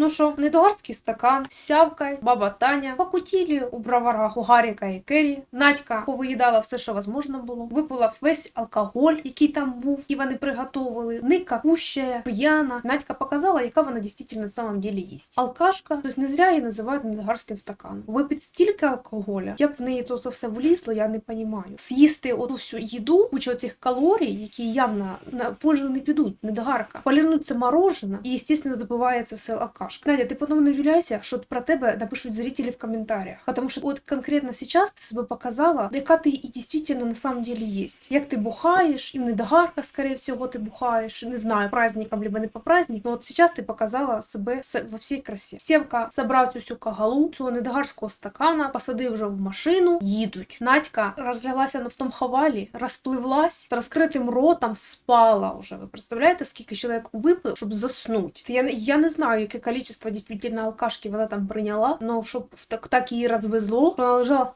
Ну що, недогарський стакан, сявкай, баба Таня, покутілі у броварах у Гаріка і Керрі, Надька повиїдала все, що возможно було, випила весь алкоголь, який там був, який вони приготовили. Ника кущая, п'яна. Надька показала, яка вона дійсно на самом деле є. Алкашка, тобто не зря її називають недогарським стаканом. Випить стільки алкоголя, як в неї то це все влізло, я не розумію. З'їсти оту всю їду, кучу цих калорій, які явно на пользу не підуть, недогарка. Полірнуться мороженое, і, естественно, забивається все алкашка. Надя, ти потім не удивляйся, що про тебе напишуть зрителі в коментарях. Тому що от конкретно зараз ти себе показала, яка ти і дійсно на самом деле є. Як ти бухаєш, і в недогарках, скорее всього, ти бухаєш. Не знаю, праздником, либо не по праздник. Но от зараз ти показала себе во всій красі. Сєвка забрав цю всю кагалу, цього недогарського стакана, посадив вже в машину, їдуть. Надька розляглася в тому хавалі, розпливлась з розкритим ротом, спала вже. Ви представляєте, скільки чоловік випив, щоб заснути? Це я, я не знаю, яке кількість действительно алкашки вода там приняла, но щоб так, так її развезло, она вона лежала.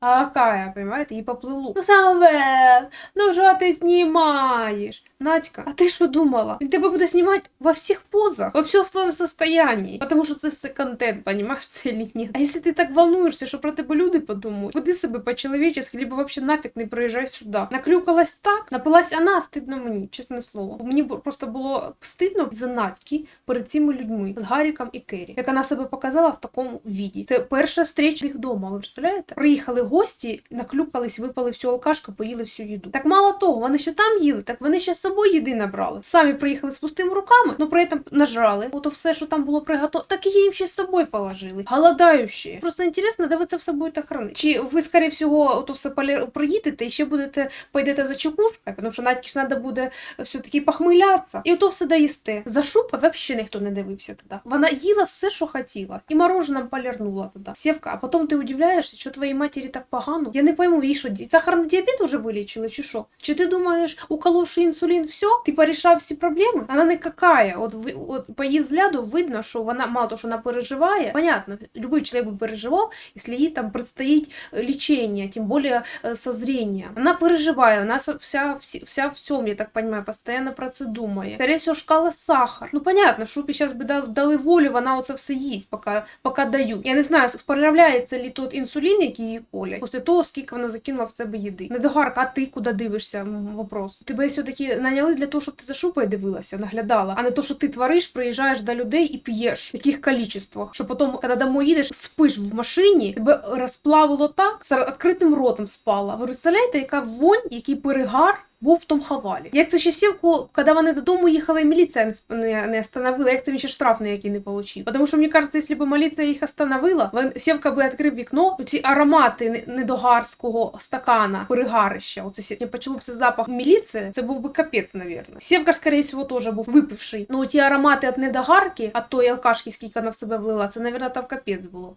А какая, понимаете, и поплыло. Ну, Самвел, ну что ты знімаєш? Надька, а ти що думала? Він тебе буде знімати во всіх позах, во всьому своєму состоянии. Потому що це все контент, понимаешь, це или ні? А якщо ти так волнуєшся, що про тебе люди подумають, веди себе по-человечески, либо вообще нафіг не приїжджай сюди. Наклюкалась так, напилась вона, стидно мені, чесне слово. Мені просто було стидно за Надьки перед цими людьми з Гаріком і Керрі, як вона себе показала в такому віді. Це перша встреча їх дома. Ви представляєте? Приїхали гості, наклюкались, випали всю алкашку, поїли всю їду. Так мало того, вони ще там їли, так вони ще з собою їди набрали. Самі приїхали з пустими руками, ну при этом нажрали. Ото все, що там було приготовлено, так і їм ще з собою положили. Голодаючі. Просто інтересно, де ви це все будете хранити? Чи ви, скоріше всього, ото все проїдете і ще будете пойдете за чекушкою, тому що ж треба буде все-таки похмилятися. І ото все доїсте. За шупа взагалі ніхто не дивився тоді. Вона їла все, що хотіла. І мороженом полірнула тоді. Сєвка, а потім ти удивляєшся, що твоїй матері так погано. Я не пойму, їй що, сахарний діабет уже вилічили, чи що? Чи ти думаєш, уколовши інсулін, все, ти порішав всі проблеми? Вона не какая. От, от по її взгляду видно, що вона мало того, що вона переживає. Понятно, любой чоловік би переживав, якщо їй там предстоїть е, лічення, тим більше е, созріння. Вона переживає, вона вся, вся в цьому, я так понимаю, постійно про це думає. Скорее всього, шкала сахар. Ну, понятно, Шупі зараз би дали, волю, вона оце все їсть, поки, поки дають. Я не знаю, справляється ли тот інсулін, який їй колять, після того, скільки вона закинула в себе їди. Недогарка, а ти куди дивишся? Вопрос. Тебе все-таки наняли для того, щоб ти за шупою дивилася, наглядала, а не то, що ти твориш, приїжджаєш до людей і п'єш в таких кількостях, що потім, коли домой їдеш, спиш в машині, тебе розплавило так, з відкритим ротом спала. Ви представляєте, яка вонь, який перегар був в тому хавалі. Як це ще сівку, коли вони додому їхали, міліція не не, остановила, як це він ще штраф ніякий не отримав. Тому що, мені кажется, якщо б міліція їх остановила, він, сівка би відкрив вікно, ці аромати недогарського стакана, перегарища, оце сі- не б запах міліції, це був би капець, навірно. Сівка, скоріше всього, теж був випивший. Ну, ті аромати від недогарки, а тої алкашки, скільки вона в себе влила, це, навірно, там капець було.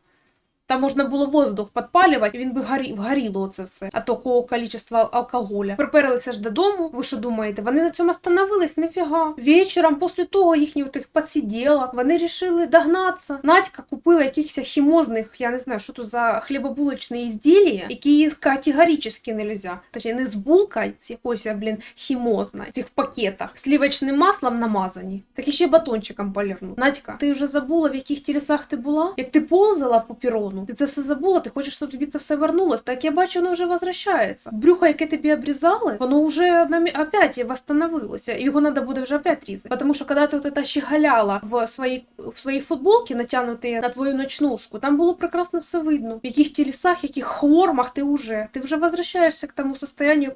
Там можна було воздух підпалювати, він би горі, вгоріло це все, а такого кількості алкоголя. Приперлися ж додому. Ви що думаєте? Вони на цьому остановились? Ніфіга. Вечором, після того їхніх тих посиділок, вони вирішили догнатися. Надька купила якихось хімозних, я не знаю, що то за хлібобулочні ізділля, які категорично нельзя. Точніше, не з булкою, з якоюсь, блін, хімозною, цих в пакетах, сливочним маслом намазані, так і ще батончиком полірну. Надька, ти вже забула, в яких тілесах ти була? Як ти ползала по перрону? Ти це все забула, ти хочеш, щоб тобі це все вернулось. Так я бачу, воно вже возвращається. Брюхо, яке тобі обрізали, воно вже на мі- опять восстановилося. Його треба буде вже опять різати. Тому що коли ти от щеголяла в своїй, в своїй футболці, натягнутій на твою ночнушку, там було прекрасно все видно. В яких тілесах, яких хормах ти вже. Ти вже возвращаєшся к тому состоянию,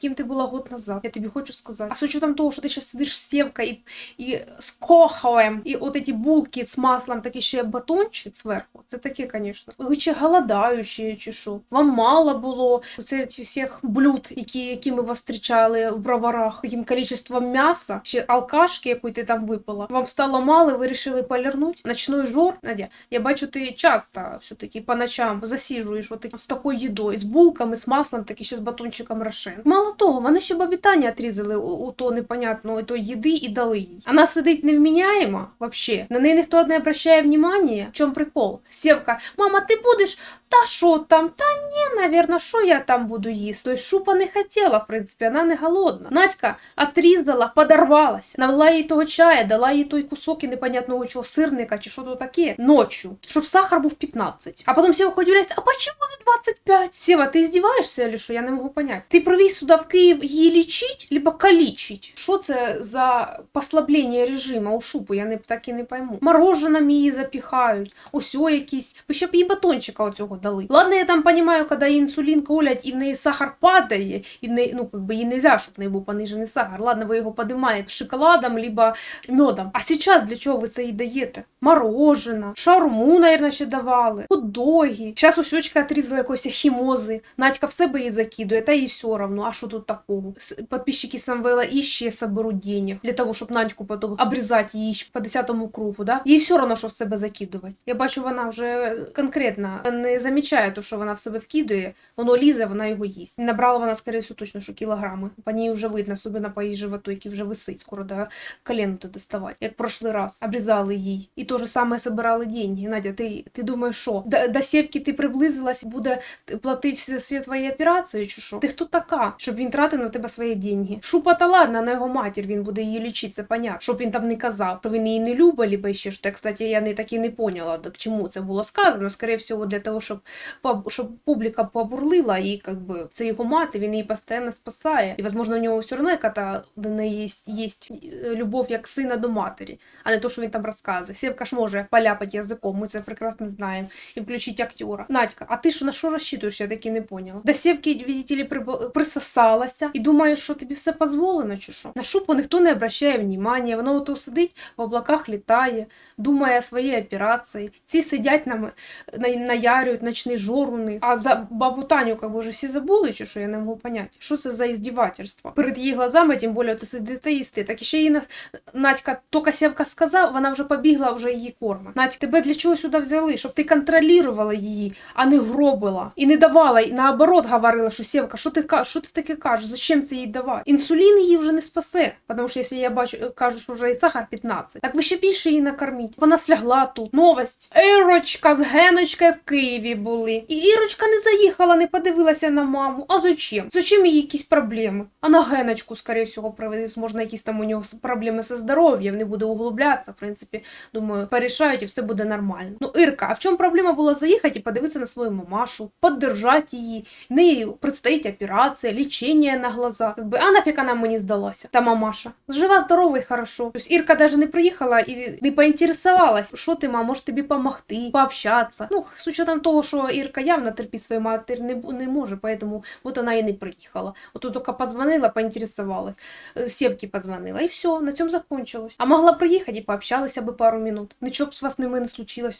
яким ти була год назад. Я тобі хочу сказати. А з учетом того, що ти зараз сидиш з сєвкою і, і з коховем, і от ці булки з маслом, такий ще батончик зверху. Це таке, звісно. Ви чи голодаючі, чи що? Вам мало було оце всіх блюд, які, які ми вас зустрічали в броварах, таким кількістю м'яса, ще алкашки, яку ти там випила. Вам стало мало, ви вирішили полірнути? Ночной жор, Надя, я бачу, ти часто все-таки по ночам засіжуєш от з такою їдою, з булками, з маслом, таки ще з батончиком рошен. Мало того, вони ще бабітання отрізали у, у то непонятно, то їди і дали їй. Вона сидить невміняєма вообще. На неї ніхто не обращає внимання. В чому прикол? Сєвка, мама, ти будеш та що там? Та ні, навірно, що я там буду їсти? Тобто шупа не хотіла, в принципі, вона не голодна. Надька отрізала, подорвалася, налила їй того чая, дала їй той кусок і непонятного чого сирника чи що то таке ночью, щоб сахар був 15. А потім Сєва удивляється, а почему не 25? Сєва, ти здіваєшся или що? Я не можу понять. Ти привіз сюди в Київ її лічить, либо калічить? Що це за послаблення режиму у шупу? Я не так і не пойму. Мороженим її запіхають, усьо якісь. Ви ще б їй батончика оцього дали. Ладно, я там коли їй інсулін колять і в неї сахар падає, і в неї, ну, как бы їй нельзя, щоб в неї був понижений сахар. Ладно, ви його подимаєте шоколадом, либо медом. А зараз для чого ви це їй даєте? Морожена, шарму, наверное, ще давали, хот-доги. Зараз усючка отрізала якоїсь хімози. Надька в себе її закидує, та їй все равно. А що тут такого? Подписчики Самвела іще соберуть денег для того, щоб Надьку потім обрізати її по 10 кругу, да? Їй все равно, що в себе закидувати. Я бачу, вона вже конкретно не замічає то, що вона в себе вкидує, воно лізе, вона його їсть. Набрала вона, скоріше всього, точно, що кілограми. По ній вже видно, особливо по її животу, який вже висить, скоро до колен туди доставати. Як прошлий раз. Обрізали їй. І то же саме собирали деньги. Надя, ти, ти думаєш, що? До, до сівки ти приблизилась, буде платити всі, всі твої операції, чи що? Ти хто така, щоб він тратив на тебе свої деньги? Шупа та ладно, на його матір він буде її лічити, це понятно. Щоб він там не казав, що він її не любить, либо ще що. Кстати, я не так і не поняла, до чому це було сказано. Скоріше всього, для того, щоб, поб- щоб публіка побурлила, і как би, це його мати, він її постійно спасає. І, возможно, у нього все одно яка до неї є, є любов як сина до матері, а не то, що він там розказує. Сєвка ж може поляпати язиком, ми це прекрасно знаємо. І включити актера. Надька, а ти що на що розчитуєш, я таки не поняла. До Сєвки, видите ли, присосалася і думаєш, що тобі все дозволено, чи що? На шупу ніхто не обращає внимання, воно ото сидить в облаках літає, думає свої операції. Ці сидять на, на, наярюють ночний жор. А за бабу Таню, как би, вже всі забули, чи що я не можу поняти. Що це за іздівательство? Перед її глазами, тим більше, ти сидите їсти. Так і ще її на- Надька, тільки Сєвка сказав, вона вже побігла, вже її корма. Надь, тебе для чого сюди взяли? Щоб ти контролювала її, а не гробила. І не давала, і наоборот говорила, що Сєвка, що ти, що ти таке кажеш? Зачем це їй давати? Інсулін її вже не спасе, тому що якщо я бачу, кажу, що вже і сахар 15, так ви ще більше її накорміть. Вона слягла тут. Новость. Ірочка з Геночкою в Києві були. І Ірочка не заїхала, не подивилася на маму. А зачем? Зачем їй якісь проблеми? А на Геночку, скоріше всього, привезли, можна якісь там у нього проблеми зі здоров'ям, не буде углублятися. В принципі, думаю, порішають і все буде нормально. Ну, Ірка, а в чому проблема була заїхати і подивитися на свою мамашу, поддержати її? Неї предстоїть операція, лічення на глаза. Якби, а нафіг вона мені здалася, та мамаша. Жива, здорова і хорошо. Тобто Ірка навіть не приїхала і не поінтересувалась, що ти, мама, може тобі допомогти, пообщатися. Ну, з учетом того, що Ірка явно терпіть свою матір не, не може, поэтому от вона і не приїхала. От тільки позвонила, поінтересувалась. Е, Сєвки позвонила, і все, на цьому закончилось. А могла приїхати і пообщалися би пару минут. Нічого б з вас ними не случилося.